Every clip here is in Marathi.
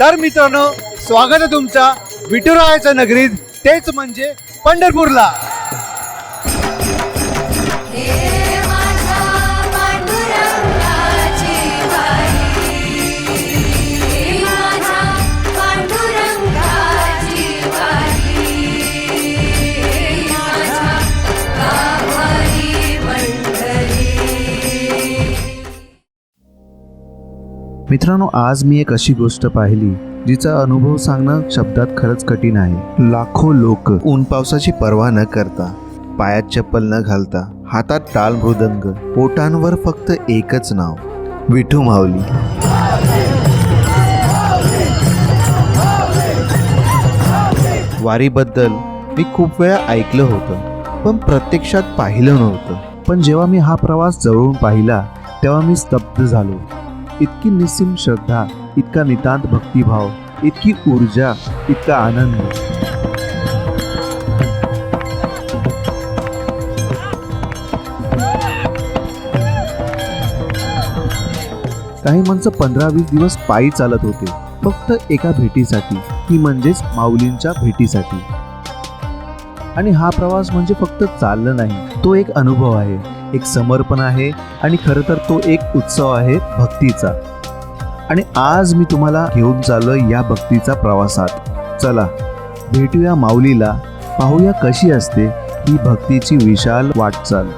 तर मित्रांनो स्वागत आहे तुमचा विठुरायाच्या नगरीत. तेच म्हणजे पंढरपूरला. मित्रांनो आज मी एक अशी गोष्ट पाहिली जिचा अनुभव सांगणं शब्दात खरंच कठीण आहे. लाखो लोक ऊन पावसाची पर्वा न करता पायात चप्पल न घालता हातात टाल मृदंग पोटांवर फक्त एकच नाव विठू माऊली. वारीबद्दल मी खूप वेळा ऐकलं होतं पण प्रत्यक्षात पाहिलं नव्हतं. पण जेव्हा मी हा प्रवास जवळून पाहिला तेव्हा मी स्तब्ध झालो. इतकी निस्सीम श्रद्धा इतका नितांत भक्तिभाव इतकी ऊर्जा इतका आनंद. काही माणसं पंधरा वीस दिवस पायी चालत होते फक्त एका भेटीसाठी ती म्हणजेच माऊलींच्या भेटीसाठी. आणि हा प्रवास म्हणजे फक्त चाललं नाही तो एक अनुभव आहे. एक समर्पण आहे आणि खरं तर तो एक उत्सव आहे भक्तीचा. आणि आज मी तुम्हाला घेऊन चाललोय या भक्तीचा प्रवासात. चला भेटूया माऊलीला पाहूया कशी असते ही भक्तीची विशाल वाटचाल.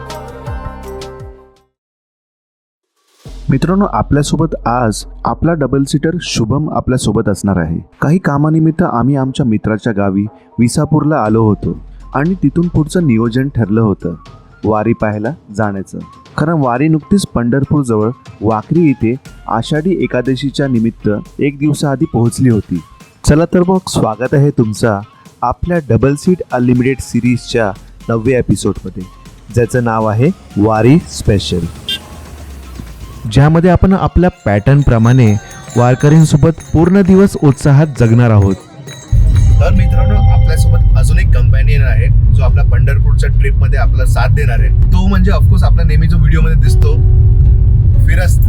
मित्रांनो आपल्यासोबत आज आपला डबल सीटर शुभम आपल्यासोबत असणार आहे. काही कामानिमित्त आम्ही आमच्या मित्राच्या गावी विसापूरला आलो होतो आणि तिथून पुढचं नियोजन ठरलं होतं. वारी पाहायला जाण्याचं. कारण वारी नुकतीच पंढरपूर जवळ वाखरी इथे आषाढी एकादशीच्या निमित्त एक दिवसाआधी पोहोचली होती. चला तर मग स्वागत आहे तुमचा आपल्या डबल सीट अनलिमिटेड सिरीजच्या नवव्या एपिसोडमध्ये ज्याचं नाव आहे वारी स्पेशल. ज्यामध्ये आपण आपल्या पॅटर्नप्रमाणे वारकरींसोबत पूर्ण दिवस उत्साहात जगणार आहोत. तर मित्रांनो आपल्यासोबत अजून एक कंपॅनियन आहे जो आपल्या पंढरपूरच्या ट्रिपमध्ये आपला साथ देणार आहे तो म्हणजे ऑफकोर्स आपला नेहमी जो व्हिडिओमध्ये दिसतो फिरस्त.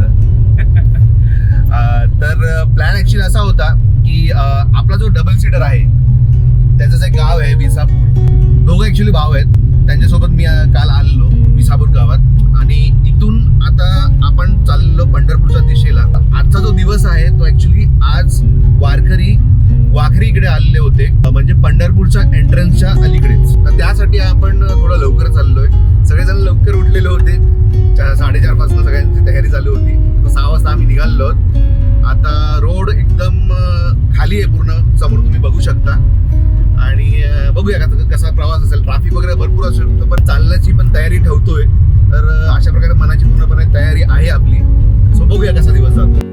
तर प्लॅन ऍक्च्युली असा होता की आपला जो डबल सीटर आहे त्याचं जे गाव आहे विसापूर दोघं ऍक्च्युली भाव आहेत. त्यांच्यासोबत मी काल आलेलो विसापूर गावात. आणि इथून आता आपण चाललो पंढरपूरच्या दिशेला. आजचा जो दिवस आहे तो ऍक्च्युली आज वारकरी वाखरी इकडे आलेले होते. म्हणजे पंढरपूरच्या एंट्रन्सच्या अलीकडेच. तर त्यासाठी आपण थोडं लवकर चाललोय. सगळेजण लवकर उठलेले होते. साडेचारपासून सगळ्यांची तयारी चालू होती. तर सहा वाजता आम्ही निघालो आहोत. आता रोड एकदम खाली आहे पूर्ण. समोर तुम्ही बघू शकता. आणि बघूया का कसा प्रवास असेल. ट्रॅफिक वगैरे भरपूर असू शकतो पण चालण्याची पण तयारी ठेवतोय. तर अशा प्रकारे मनाची पूर्णपणे तयारी आहे आपली. सो बघूया कसा दिवस जातो.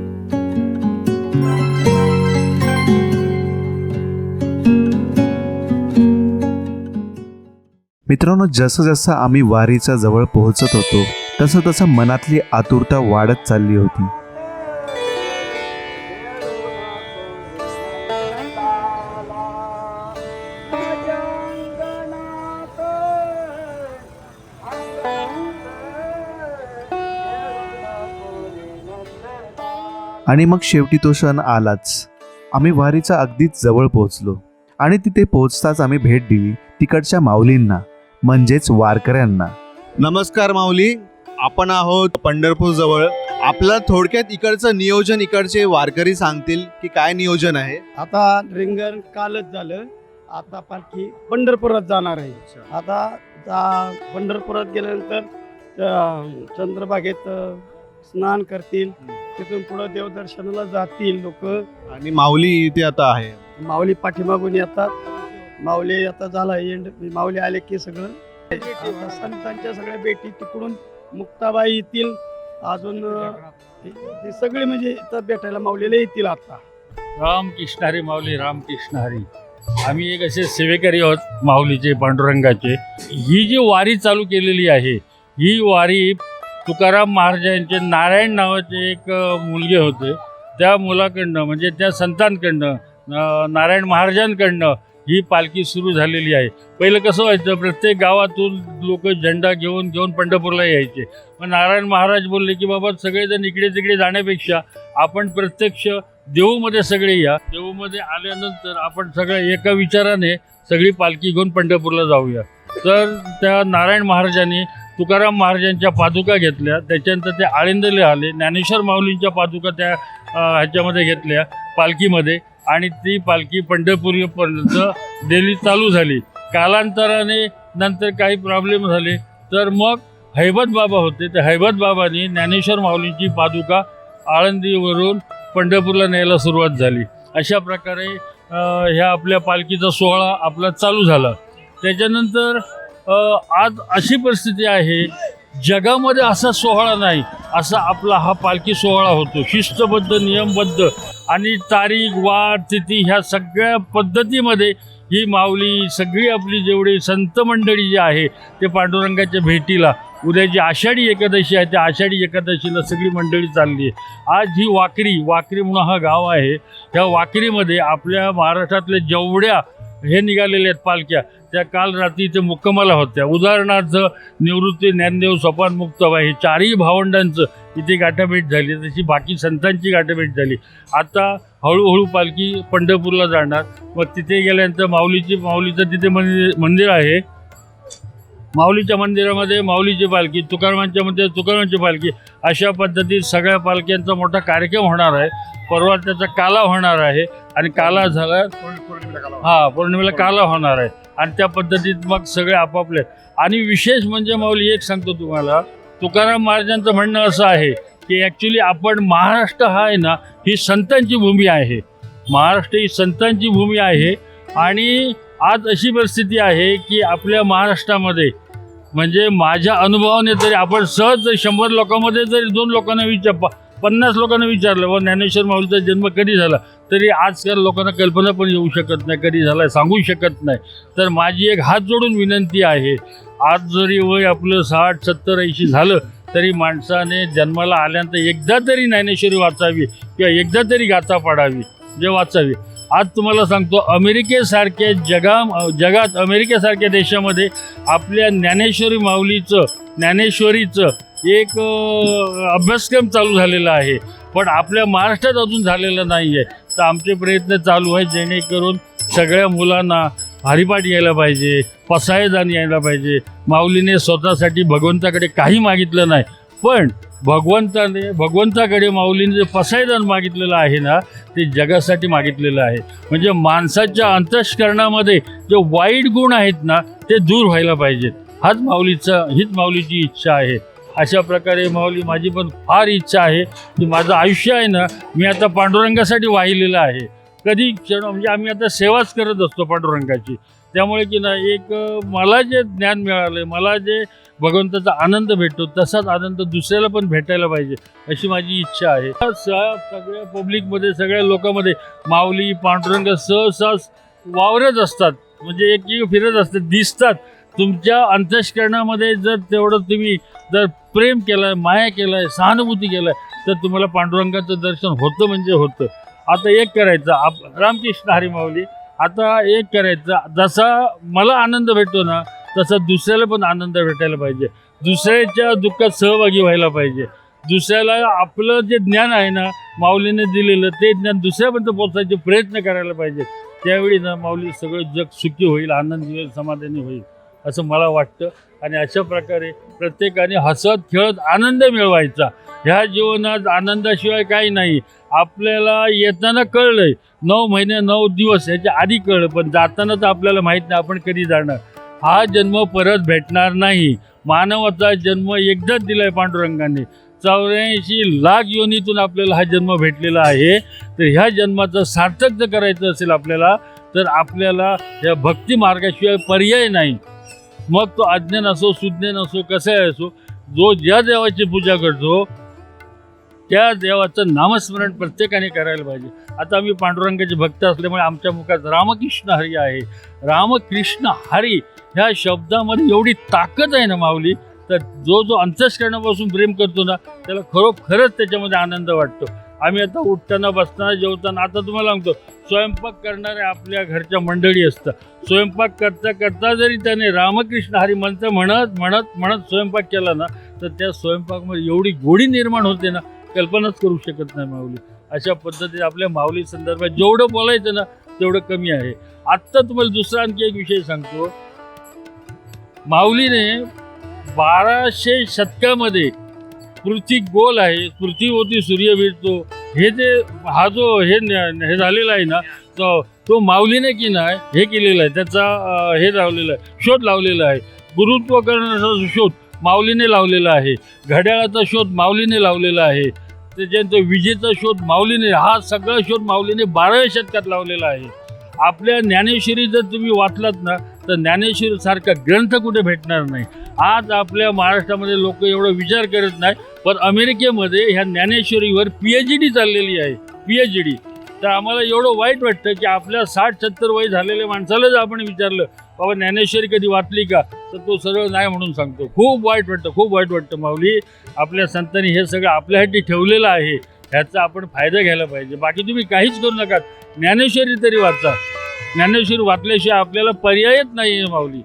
मित्रांनो जसं जसं आम्ही वारीच्या जवळ पोहोचत होतो तसं तसं मनातली आतुरता वाढत चालली होती. आणि मग शेवटी तो सण आलाच. आम्ही वारीचा अगदीच जवळ पोहोचलो आणि तिथे पोहोचताच आम्ही भेट दिली तिकडच्या माऊलींना. म्हणजेच वारकऱ्यांना. नमस्कार माऊली. आपण आहोत पंढरपूर जवळ. आपलं थोडक्यात इकडचं नियोजन इकडचे वारकरी सांगतील की काय नियोजन आहे. आता रिंगण कालच झालं. आता पालखी पंढरपुरात जाणार आहे. आता जा- पंढरपुरात गेल्यानंतर त्या चंद्रभागेत अ, स्नान करतील. तिथून पुढे देवदर्शनाला जातील लोक. आणि माऊली इथे आता आहे. माऊली पाठीमागून येतात. माऊली आता झाला एंड माऊली आले की सगळं. संतांच्या सगळ्या बेटी तिकडून मुक्ताबाई येतील. अजून ते सगळे म्हणजे इथं भेटायला माऊलीला येतील आता. रामकृष्ण हरी माऊली रामकृष्ण हरी. आम्ही एक असे सेवेकरी आहोत माऊलीचे पांडुरंगाचे. ही जी वारी चालू केलेली आहे ही वारी तुकाराम महाराजांचे नारायण नावाचे एक मुलगे होते. त्या मुलाकडनं म्हणजे त्या संतांकडनं नारायण महाराजांकडनं ही पालखी सुरू झालेली आहे. पहिलं कसं व्हायचं प्रत्येक गावातून लोक झेंडा घेऊन घेऊन पंढरपूरला यायचे. मग नारायण महाराज बोलले की बाबा सगळेजण इकडे तिकडे जाण्यापेक्षा आपण प्रत्यक्ष देऊमध्ये सगळे या. देऊमध्ये आल्यानंतर आपण सगळ्या एका विचाराने सगळी पालखी घेऊन पंढरपूरला जाऊया. तर त्या नारायण महाराजांनी तुकाराम महाराजांच्या पादुका घेतल्या. त्याच्यानंतर ते आळंदले आले. ज्ञानेश्वर माऊलींच्या पादुका त्या ह्याच्यामध्ये घेतल्या पालखीमध्ये. आणि ती पालखी पंढरपूरपर्यंत डेली चालू झाली. कालांतराने नंतर काही प्रॉब्लेम झाले. तर मग हैबत बाबा होते. त्या हैबत बाबांनी ज्ञानेश्वर माऊलींची पादुका आळंदीवरून पंढरपूरला न्यायला सुरुवात झाली. अशा प्रकारे ह्या आपल्या पालखीचा सोहळा आपला चालू झाला. त्याच्यानंतर आज अशी परिस्थिती आहे जगामध्ये असा सोहळा नाही असा आपला हा पालखी सोहळा होतो. शिस्तबद्ध नियमबद्ध आणि तारीख वार तिथी ह्या सगळ्या पद्धतीमध्ये ही माऊली सगळी आपली जेवढी संत मंडळी जी आहे ते पांडुरंगाच्या भेटीला उद्या जी आषाढी एकादशी आहे त्या आषाढी एकादशीला सगळी मंडळी चालली आहे. आज ही वाकरी वाकरी म्हणून हा गाव आहे ह्या वाकरीमध्ये आपल्या महाराष्ट्रातल्या जेवढ्या हे निघालेल्या आहेत पालख्या त्या काल रात्री इथे मुक्कमाला होत्या. उदाहरणार्थ निवृत्ती ज्ञानदेव सोपान हे चारही भावंडांचं इथे गाठाभेट झाली तशी बाकी संतांची गाठाभेट झाली. आता हळूहळू पालखी पंढरपूरला जाणार. मग तिथे गेल्यानंतर माऊलीची माऊलीचं तिथे मंदिर मंदिर आहे. माऊलीच्या मंदिरामध्ये माऊलीची पालखी तुकारामांच्या मध्ये तुकारामांची पालखी. अशा पद्धतीत सगळ्या पालख्यांचा मोठा कार्यक्रम होणार आहे. परवा त्याचा काला होणार आहे. आणि काला झाला हा पौर्णिमेला काला होणार आहे. आणि त्या पद्धतीत मग सगळे आपापले आणि विशेष म्हणजे माऊली एक सांगतो तुम्हाला. तुकाराम महाराजांचं म्हणणं असं आहे की ॲक्च्युली आपण महाराष्ट्र हा आहे ना ही संतांची भूमी आहे. महाराष्ट्र ही संतांची भूमी आहे आणि आज अशी परिस्थिती आहे की आपल्या महाराष्ट्रामध्ये म्हणजे माझ्या अनुभवाने तरी आपण सहज जर शंभर लोकांमध्ये जरी दोन लोकांना विचार प- पन्नास लोकांना विचारलं व ज्ञानेश्वर माऊलीचा जन्म कधी झाला तरी आजकाल लोकांना कल्पना पण येऊ शकत नाही कधी झाला सांगू शकत नाही. तर माझी एक हात जोडून विनंती आहे आज जरी वय आपलं साठ सत्तर ऐंशी झालं तरी माणसाने जन्माला आल्यानंतर एकदा तरी ज्ञानेश्वरी वाचावी किंवा एकदा तरी गाथा पाडावी जे वाचावी. आज तुम्हाला सांगतो अमेरिकेसारख्या जगा जगात अमेरिकेसारख्या देशामध्ये आपल्या ज्ञानेश्वरी माऊलीचं ज्ञानेश्वरीचं एक अभ्यासक्रम चालू झालेला आहे. पण आपल्या महाराष्ट्रात अजून झालेलं नाही आहे तर आमचे प्रयत्न चालू आहे जेणेकरून सगळ्या मुलांना हरिपाठ यायला पाहिजे पसायदान यायला पाहिजे. माऊलीने स्वतःसाठी भगवंताकडे काही मागितलं नाही. पण भगवंताने भगवंताकडे माऊलीने जे पसायदान मागितलेलं आहे ना ते जगासाठी मागितलेलं आहे. म्हणजे माणसाच्या अंतस्करणामध्ये जे वाईट गुण आहेत ना ते दूर व्हायला पाहिजेत. हाच माऊलीचा हीच माऊलीची इच्छा आहे. अशा प्रकारे माऊली माझी पण फार इच्छा आहे की माझं आयुष्य आहे ना मी आता पांडुरंगासाठी वाहिलेलं आहे. कधी क्षण म्हणजे आम्ही आता सेवाच करत असतो पांडुरंगाची. त्यामुळे की ना एक मला जे ज्ञान मिळालं मला जे भगवंताचा आनंद भेटतो तसाच आनंद दुसऱ्याला पण भेटायला पाहिजे अशी माझी इच्छा आहे. सगळ्या पब्लिकमध्ये सगळ्या लोकांमध्ये माऊली पांडुरंग सहसा वावरत असतात. म्हणजे एक एक फिरत असतात दिसतात. तुमच्या अंतस्करणामध्ये जर तेवढं तुम्ही जर प्रेम केलं आहे माया केलं आहे सहानुभूती केलं आहे तर तुम्हाला पांडुरंगाचं दर्शन होतं म्हणजे होतं. आता एक करायचं आप रामकृष्ण हरी माऊली आता एक करायचं जसा मला आनंद भेटतो ना तसा दुसऱ्याला पण आनंद भेटायला पाहिजे. दुसऱ्याच्या दुःखात सहभागी व्हायला पाहिजे. दुसऱ्याला आपलं जे ज्ञान आहे ना माऊलीने दिलेलं ते ज्ञान दुसऱ्यापर्यंत पोचायचे प्रयत्न करायला पाहिजे. त्यावेळी ना माऊली सगळं जग सुखी होईल आनंदी होईल समाधानी होईल असं मला वाटतं. आणि अशा प्रकारे प्रत्येकाने हसत खेळत आनंद मिळवायचा. ह्या जीवनात आनंदाशिवाय काही नाही. आपल्याला येताना कळलंय. नऊ महिने नऊ दिवस याच्या आधी कळलं पण जाताना तर आपल्याला माहीत नाही आपण कधी जाणार. हा जन्म परत भेटणार नाही. मानवाचा जन्म एकदाच दिलाय पांडुरंगाने. चौऱ्याऐंशी लाख योनीतून आपल्याला हा जन्म भेटलेला आहे. तर ह्या जन्माचं सार्थक जर करायचं असेल आपल्याला तर आपल्याला या भक्ती मार्गाशिवाय पर्याय नाही. मग तो अज्ञान असो सुज्ञान असो कसाही असो जो ज्या देवाची पूजा करतो त्या देवाचं नामस्मरण प्रत्येकाने करायला पाहिजे. आता आम्ही पांडुरंगाचे भक्त असल्यामुळे आमच्या मुखात रामकृष्ण हरी आहे. रामकृष्ण हरी ह्या शब्दामध्ये एवढी ताकद आहे ना माऊली? तर जो जो अंतस्करणापासून प्रेम करतो ना त्याला खरोखरच त्याच्यामध्ये आनंद वाटतो. आम्ही आता उठताना बसताना जेवताना आता तुम्हाला सांगतो स्वयंपाक करणारे आपल्या घरच्या मंडळी असतं स्वयंपाक करता करता जरी त्याने रामकृष्ण हरी म्हणतं म्हणत म्हणत म्हणत स्वयंपाक केला ना तर त्या स्वयंपाकमध्ये एवढी गोडी निर्माण होते ना कल्पनाच करू शकत नाही माऊली. अशा पद्धतीने आपल्या माऊली संदर्भात जेवढं बोलायचं ना तेवढं कमी आहे. आत्ता तुम्हाला दुसरा आणखी एक विषय सांगतो. माऊलीने बाराशे शतकामध्ये पृथ्वी गोल आहे पृथ्वीवरती सूर्य भेटतो हे जे हा जो हे हे झालेला आहे ना तो तो माऊलीने की नाही हे केलेलं आहे. त्याचा हे लावलेलं आहे शोध लावलेला आहे. गुरुत्वकरणाचा शोध. माऊलीने लावलेला आहे. घड्याळाचा शोध माऊलीने लावलेला आहे. त्याच्यानंतर विजेचा शोध माऊलीने हा सगळा शोध माऊलीने बाराव्या शतकात लावलेला आहे. आपल्या ज्ञानेश्वरी जर तुम्ही वाचलात ना तर ज्ञानेश्वरी सारखा ग्रंथ कुठे भेटणार नाही. आज आपल्या महाराष्ट्रामध्ये लोक एवढं विचार करत नाही पण अमेरिकेमध्ये ह्या ज्ञानेश्वरीवर पी एच डी चाललेली आहे. पी एच डी तर आम्हाला एवढं वाईट वाटतं की आपल्या साठ सत्तर वय झालेल्या माणसालाच आपण विचारलं बाबा ज्ञानेश्वरी कधी वाचली का? तर तो सरळ नाही म्हणून सांगतो. खूप वाईट वाटतं खूप वाईट वाटतं माऊली. आपल्या संतांनी हे सगळं आपल्यासाठी ठेवलेलं आहे. ह्याचा आपण फायदा घ्यायला पाहिजे. बाकी तुम्ही काहीच करू नका. ज्ञानेश्वरी तरी वाचा. ज्ञानेश्वरी वाचल्याशिवाय आपल्याला पर्यायच नाही आहे माऊली.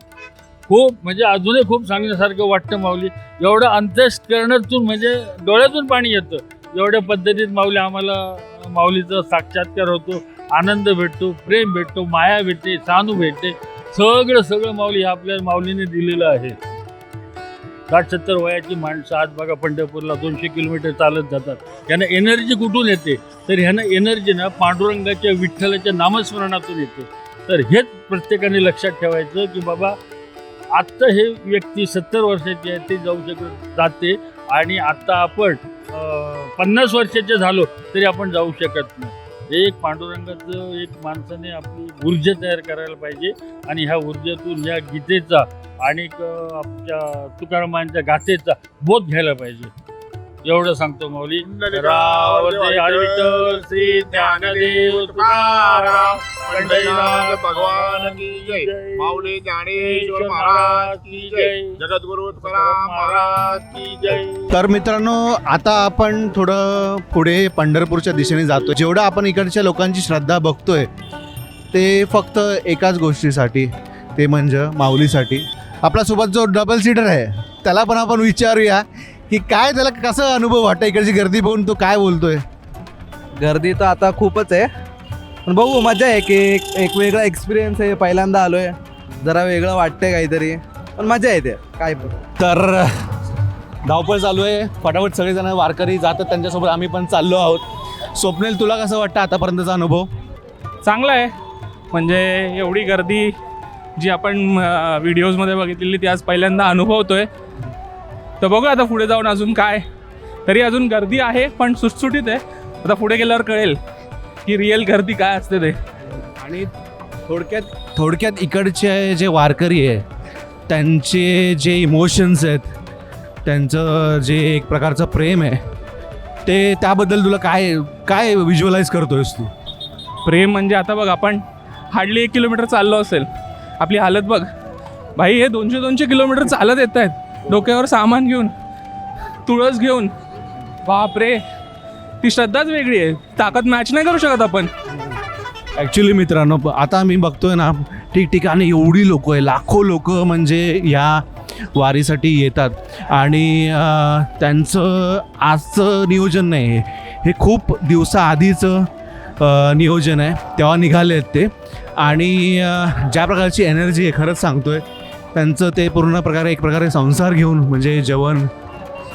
खूप म्हणजे अजूनही खूप सांगण्यासारखं वाटतं माऊली. एवढं अंतस्करणातून म्हणजे डोळ्यातून पाणी येतं. एवढ्या पद्धतीत माऊली आम्हाला माऊलीचा साक्षात्कार होतो. आनंद भेटतो प्रेम भेटतो माया भेटते सानू भेटते. सगळं सगळं माऊली हे आपल्या माऊलीने दिलेलं आहे. साठ सत्तर वयाची माणसं आज बघा पंढरपूरला दोनशे किलोमीटर चालत जातात. यांना एनर्जी कुठून येते? तर ह्यांना एनर्जी ना पांडुरंगाच्या विठ्ठलाच्या नामस्मरणातून येते. तर हेच प्रत्येकाने लक्षात ठेवायचं की बाबा आत्ता हे व्यक्ती सत्तर वर्षाची आहे ते जाऊ शकत जाते. आणि आत्ता आपण पन्नास वर्षाचे झालो तरी आपण जाऊ शकत नाही. एक पांडुरंगाचं एक माणसाने आपली ऊर्जा तयार करायला पाहिजे. आणि ह्या ऊर्जेतून या गीतेचा आणि आपल्या आमच्या तुकारामांच्या गाथेचा बोध घ्यायला पाहिजे. एवढं सांगतो माऊली. रावते हरिविठ्ठल श्री ज्ञानदेव तुकाराम. पंढरीनाथ भगवान की जय. माऊली ज्ञानेश्वर महाराज की जय. जगद्गुरु तुकाराम महाराज की जय. तर मित्रांनो आता आपण थोडं पुढे पंढरपूरच्या दिशेने जातो जेवढं आपण इकडच्या लोकांची श्रद्धा बघतोय ते फक्त एकाच गोष्टीसाठी ते म्हणजे माऊलीसाठी. आपल्यासोबत जो डबल सीटर आहे त्याला पण आपण विचारूया. की काय त्याला कसं अनुभव वाटतं इकडची गर्दी बघून तो काय बोलतोय? गर्दी तर आता खूपच आहे. पण बघू मजा आहे की एक एक वेगळा एक्सपिरियन्स आहे. पहिल्यांदा आलोय. जरा वेगळं वाटतंय काहीतरी. पण मजा येते काय पण. तर धावपळ चालू आहे. फटाफट सगळेजण वारकरी जातात. त्यांच्यासोबत आम्ही पण चाललो आहोत. स्वप्नेल तुला कसं वाटतं आतापर्यंतचा अनुभव? चांगलं आहे. म्हणजे एवढी गर्दी जी आपण व्हिडिओजमध्ये बघितलेली ती आज पहिल्यांदा अनुभवतोय. तर बघू आता पुढे जाऊन अजून काय. तरी अजून गर्दी आहे पण सुटसुटीत आहे. आता पुढे गेल्यावर कळेल की रिअल गर्दी काय असते ते. आणि थोडक्यात थोडक्यात इकडचे जे वारकरी आहे त्यांचे जे इमोशन्स आहेत त्यांचं जे एक प्रकारचं प्रेम आहे ते त्याबद्दल तुला काय काय विज्युअलाइज करतोयस तू? प्रेम म्हणजे आता बघ आपण हार्डली एक किलोमीटर चाललो असेल. आपली हालत बघ. भाई हे दोनशे दोनशे किलोमीटर चालत येत आहेत. डोक्यावर सामान घेऊन तुळस घेऊन. बापरे ती श्रद्धाच वेगळी आहे. ताकद मॅच नाही करू शकत आपण. ॲक्च्युली मित्रांनो आता मी बघतोय ना ठिकठिकाणी एवढी लोक आहे लाखो लोक म्हणजे या वारीसाठी येतात. आणि त्यांचं आजचं नियोजन नाही हे. खूप दिवसाआधीचं नियोजन आहे. तेव्हा निघाले आहेत ते. आणि ज्या प्रकारची एनर्जी आहे खरंच सांगतोय. त्यांचं ते पूर्ण प्रकारे एक प्रकारे संसार घेऊन म्हणजे जेवण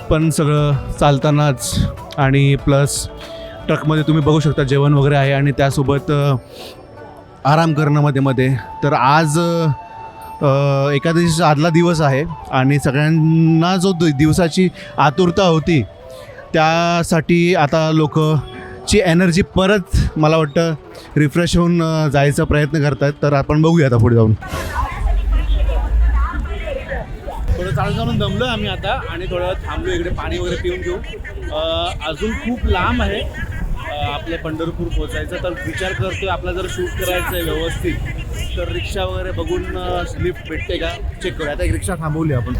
पण सगळं चालतानाच आणि प्लस ट्रकमध्ये तुम्ही बघू शकता जेवण वगैरे आहे आणि त्यासोबत आराम करणं मध्ये मध्ये. तर आज एका एकादशीचा आदला दिवस आहे आणि सगळ्यांना जो दिवसाची आतुरता होती त्यासाठी आता लोक ची एनर्जी परत मला वाटतं रिफ्रेश होऊन जायचा प्रयत्न करतात तर आपण बघूया आता पुढे जाऊन. थोडं चालून चालून दमलो आम्ही आता आणि थोडं थांबलो इकडे पाणी वगैरे पिऊन घेऊ. अजून खूप लांब आहे अ, आपले पंढरपूर पोचायचं तर विचार करतोय आपला जर शूट करायचं आहे व्यवस्थित तर रिक्षा वगैरे बघून लिफ्ट भेटते का? चेक करूया. आता एक रिक्षा थांबवली आपण.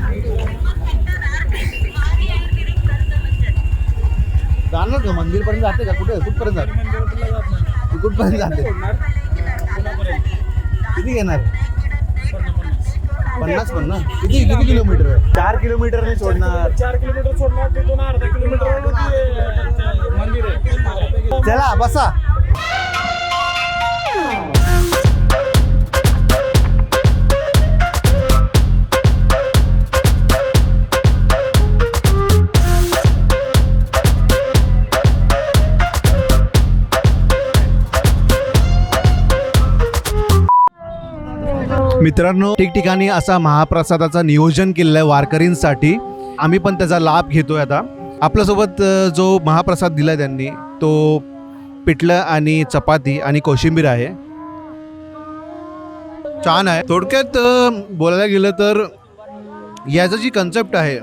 जाणार का? मंदिरपर्यंत जाते का? कुठे? कुठपर्यंत जाते? कुठपर्यंत जाते? किती घेणार? पन्नास पण ना किती किती किलोमीटर आहे? चार किलोमीटर नाही सोडणार. चार किलोमीटर सोडणार तिथून अर्धा किलोमीटर मंदिर आहे. चला बसा. मित्रांनो ठिकठिकाणी असा महाप्रसादाचा नियोजन केलेलं आहे वारकरींसाठी. आम्ही पण त्याचा लाभ घेतोय आता. आपल्यासोबत जो महाप्रसाद दिलाय त्यांनी तो पिठलं आणि चपाती आणि कोशिंबीर आहे. छान आहे. थोडक्यात बोलायला गेलं तर याचं जी कन्सेप्ट आहे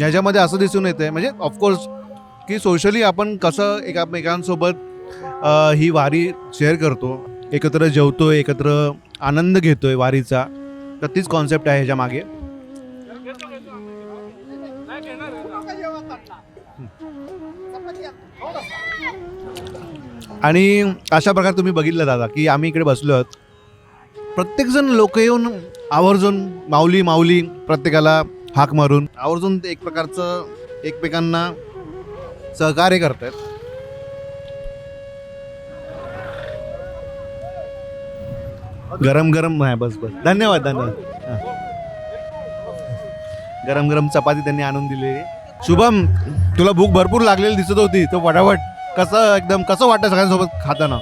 याच्यामध्ये असं दिसून येतं म्हणजे ऑफकोर्स की सोशली आपण कसं एकामेकांसोबत ही वारी शेअर करतो. एकत्र जेवतो एकत्र आनंद घेतोय वारीचा. तर तीच कॉन्सेप्ट आहे ह्याच्या मागे आणि अशा प्रकारे तुम्ही बघितलं दादा की आम्ही इकडे बसलो आहोत. प्रत्येकजण लोक येऊन आवर्जून माऊली माऊली प्रत्येकाला हाक मारून आवर्जून ते एक प्रकारचं एकमेकांना सहकार्य करतायत. गरम गरम आहे बस बस. धन्यवाद धन्यवाद. हा. गरम गरम चपाती त्यांनी आणून दिली शुभम तुला भूक भरपूर लागलेली दिसत होती तो फटाफट कसं एकदम कसं वाटतं सगळ्यांसोबत खाताना?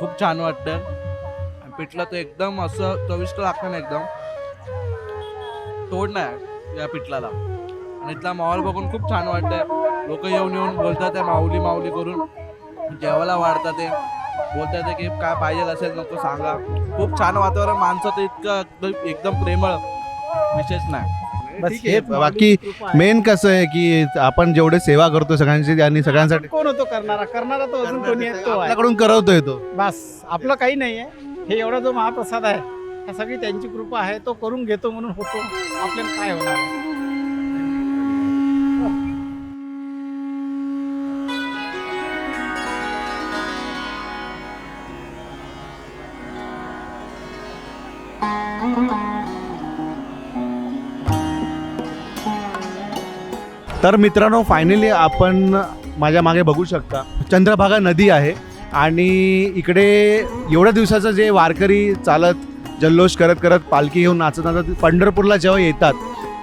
खूप छान वाटतं आणि पिठलं तर एकदम असं चविष्ट लागतं ना एकदम. तोड नाही या पिठलाला. आणि इथला माहोल बघून खूप छान वाटतंय. लोक येऊन येऊन बोलतात त्या माऊली माऊली करून. जेवायला वाढतात ते. बोलतात की काय पाहिजे असेल नको सांगा. खूप छान वातावरण माणसं तर इतकं एकदम- प्रेमळ. विशेष नाही. ठीक आहे बाकी मेन कसं आहे की आपण जेवढे सेवा करतो सगळ्यांची आणि सगळ्यांसाठी कोण होतो करणारा? करणारा तो अजून कोणी आहे? तो आहे. आपल्याकडून करवतोय तो. बस आपलं काही नाही आहे हे एवढा जो महाप्रसाद आहे हा सगळी त्यांची कृपा आहे तो करून घेतो म्हणून होतो. आपल्याला काय होणार? तर मित्रांनो फायनली आपण माझ्या मागे बघू शकता चंद्रभागा नदी आहे आणि इकडे एवढ्या दिवसाचं जे वारकरी चालत जल्लोष करत करत पालखी घेऊन नाचत नाचत पंढरपूरला जेव्हा येतात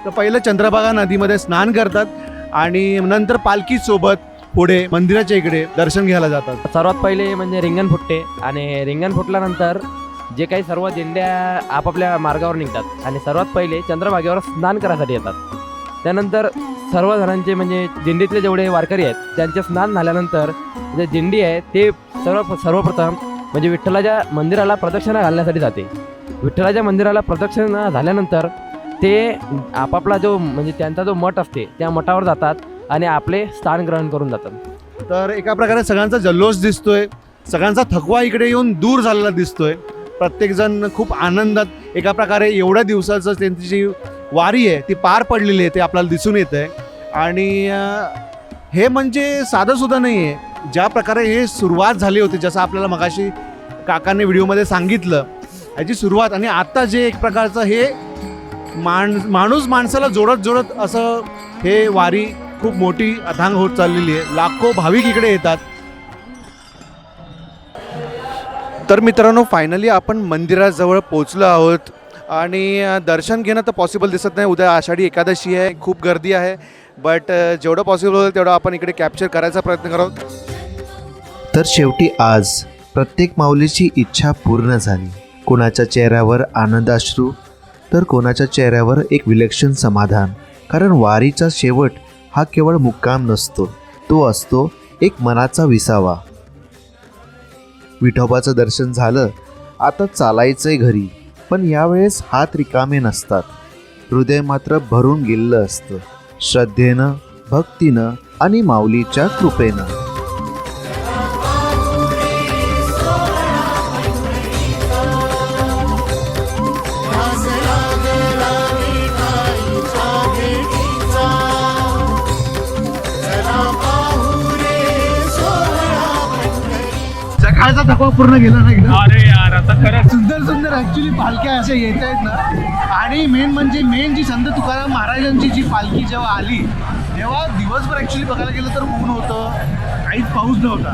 तर पहिलं चंद्रभागा नदीमध्ये स्नान करतात आणि नंतर पालखीसोबत पुढे मंदिराच्या इकडे दर्शन घ्यायला जातात. सर्वात पहिले म्हणजे रिंगण फुटते आणि रिंगण फुटल्यानंतर जे काही सर्व दिंड्या आपापल्या मार्गावर निघतात आणि सर्वात पहिले चंद्रभागेवर स्नान करायसाठी येतात. त्यानंतर सर्व जणांचे म्हणजे दिंडीतले जेवढे वारकरी आहेत त्यांचे स्नान झाल्यानंतर जे दिंडी आहे ते सर्व सर्वप्रथम म्हणजे विठ्ठलाच्या मंदिराला प्रदक्षिणा घालण्यासाठी जाते. विठ्ठलाच्या मंदिराला प्रदक्षिणा झाल्यानंतर ते आपापला जो म्हणजे त्यांचा जो मठ असते त्या मठावर जातात आणि आपले स्थान ग्रहण करून जातात. तर एका प्रकारे सगळ्यांचा जल्लोष दिसतोय. सगळ्यांचा थकवा इकडे येऊन दूर झालेला दिसतोय. प्रत्येकजण खूप आनंदात एका प्रकारे एवढ्या दिवसाचं त्यांची जी वारी आहे ती पार पडलेली आहे ते आपल्याला दिसून येत आहे आणि हे म्हणजे साधं सुद्धा नाही आहे ज्या प्रकारे हे सुरुवात झाली होती जसं आपल्याला मगाशी काकांनी व्हिडिओमध्ये सांगितलं याची सुरुवात आणि आत्ता जे एक प्रकारचं हे माण माणूस माणसाला जोडत जोडत असं हे वारी खूप मोठी अथांग होत चाललेली आहे. लाखो भाविक इकडे येतात. तर मित्रांनो फायनली आपण मंदिराजवळ पोचलो आहोत. आणि दर्शन घेणं तर पॉसिबल दिसत नाही. उद्या आषाढी एकादशी आहे खूप गर्दी आहे. बट जेवढं पॉसिबल होईल तेवढं आपण इकडे कॅप्चर करायचा प्रयत्न करत तर शेवटी आज प्रत्येक माऊलीची इच्छा पूर्ण झाली. कोणाच्या चेहऱ्यावर आनंदाश्रू तर कोणाच्या चेहऱ्यावर एक विलक्षण समाधान. कारण वारीचा शेवट हा केवळ मुक्काम नसतो तो असतो एक मनाचा विसावा. विठोबाचं दर्शन झालं आता चालायचंय घरी. पण यावेळेस हात रिकामे नसतात. हृदय मात्र भरून गेलेलं असतं. श्रद्धेनं भक्तीनं आणि माऊलीच्या कृपेनं. सकाळचा थकवा पूर्ण गेला नाही अरे यार आता खरंच ऍक्च्युली पालख्या अशा येत आहेत ना. आणि मेन म्हणजे मेन जी संत तुकाराम महाराजांची जी पालखी जेव्हा आली तेव्हा दिवसभर ऍक्च्युली बघायला गेलं तर ऊन होतं काहीच पाऊस नव्हता.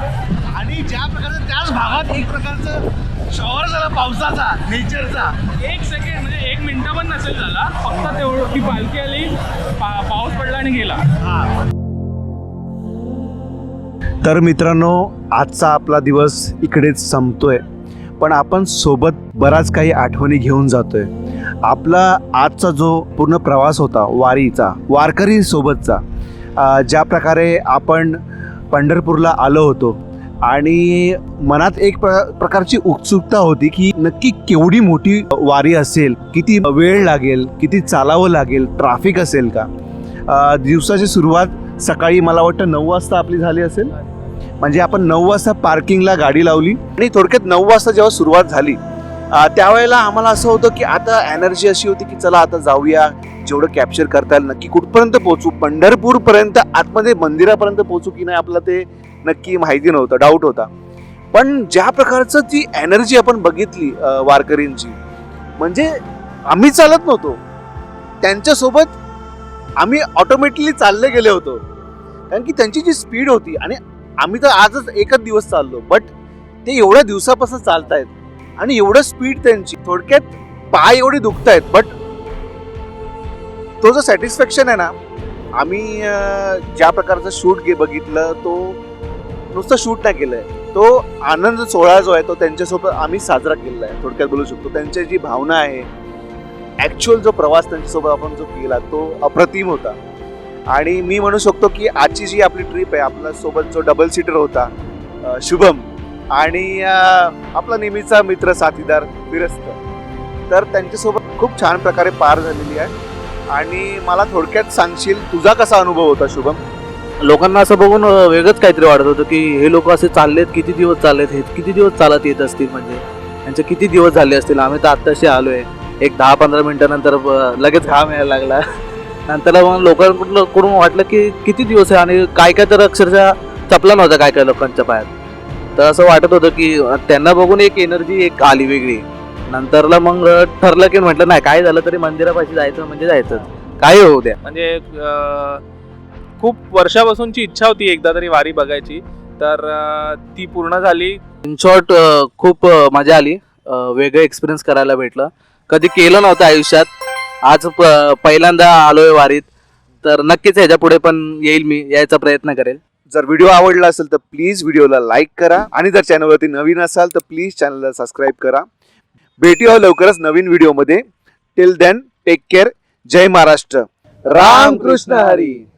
आणि ज्या प्रकारचं त्याच भागात एक प्रकारचं शॉवर झाला पावसाचा नेचरचा एक सेकंड म्हणजे एक मिनिटं पण नसेल झाला. फक्त तेवढं ती पालखी आली पा- पाऊस पडला आणि गेला. तर मित्रांनो आजचा आपला दिवस इकडेच संपतोय. पण आपण सोबत बराच काही आठवणी घेऊन जातोय. आपला आजचा जो पूर्ण प्रवास होता वारीचा वारकरी सोबतचा ज्या प्रकारे आपण पंढरपूरला आलो होतो आणि मनात एक प्र प्रकारची उत्सुकता होती की नक्की केवढी मोठी वारी असेल किती वेळ लागेल किती चालावं लागेल ट्राफिक असेल का? दिवसाची सुरुवात सकाळी मला वाटतं नऊ वाजता आपली झाली असेल. म्हणजे आपण नऊ वाजता पार्किंगला गाडी लावली आणि थोडक्यात नऊ वाजता जेव्हा सुरुवात झाली त्यावेळेला आम्हाला असं होतं की आता एनर्जी अशी होती की चला आता जाऊया. जेवढं कॅप्चर करता येईल नक्की कुठपर्यंत पोहोचू? पंढरपूरपर्यंत आतमध्ये मंदिरापर्यंत पोहोचू की नाही आपलं ते नक्की माहिती नव्हतं डाऊट होता. पण ज्या प्रकारचं ती एनर्जी आपण बघितली वारकरींची म्हणजे आम्ही चालत नव्हतो. त्यांच्यासोबत आम्ही ऑटोमॅटिकली चालले गेले होतो. कारण की त्यांची जी स्पीड होती आणि आम्ही तर आजच एकच दिवस चाललो बट ते एवढ्या दिवसापासून चालत आहेत आणि एवढं स्पीड त्यांची. थोडक्यात पाय एवढे आहेत बट तो जो सॅटिस्फॅक्शन आहे ना आम्ही ज्या प्रकारचं शूट घे बघितलं तो नुसतं शूट नाही केलं आहे तो आनंद सोहळा जो आहे तो त्यांच्यासोबत आम्ही साजरा केलेला आहे. थोडक्यात बोलू शकतो त्यांची जी भावना आहे ॲक्च्युअल जो प्रवास त्यांच्यासोबत आपण जो केला तो अप्रतिम होता. आणि मी म्हणू शकतो की आजची जी आपली ट्रिप आहे आपल्यासोबत जो डबल सीटर होता शुभम आणि आपला नेहमीचा मित्र साथीदार विरस्त तर त्यांच्यासोबत खूप छान प्रकारे पार झालेली आहे. आणि मला थोडक्यात सांगशील तुझा कसा अनुभव होता शुभम? लोकांना असं बघून वेगळंच काहीतरी वाटत होतं की हे लोक असे चाललेत किती दिवस चाललेत हे किती दिवस चालत येत असतील म्हणजे? यांचे किती दिवस झाले असतील? आम्ही तर आत्ताशी आलो आहे एक दहा पंधरा मिनटानंतर लगेच घाम यायला लागला. नंतर मग लोकांकडून कडून वाटलं की किती दिवस आहे आणि काय काय तर अक्षरशः चपला नव्हता काय काय लोकांच्या पायात. तर असं वाटत होतं की त्यांना बघून एक एनर्जी एक आली वेगळी. नंतरला मग ठरलं की म्हटलं नाही काय झालं तरी मंदिरापाशी जायचं म्हणजे जायचं काय होऊ द्या. म्हणजे खूप वर्षापासूनची इच्छा होती एकदा तरी वारी बघायची. तर ती पूर्ण झाली. इन शॉर्ट खूप मजा आली. वेगळं एक्सपिरियन्स करायला भेटलं. कधी केलं नव्हतं आयुष्यात. आज प- पहिल्यांदा आलोय वारीत. तर नक्कीच ह्याच्या पुढे पण येईल मी यायचा प्रयत्न करेल. जर व्हिडिओ आवडला असेल तर प्लीज व्हिडिओला लाईक करा. आणि जर चॅनलवरती नवीन असाल तर प्लीज चॅनलला सबस्क्राईब करा. भेटूया लवकरच नवीन व्हिडिओमध्ये. टिल देन टेक केअर जय महाराष्ट्र. राम कृष्ण हरी.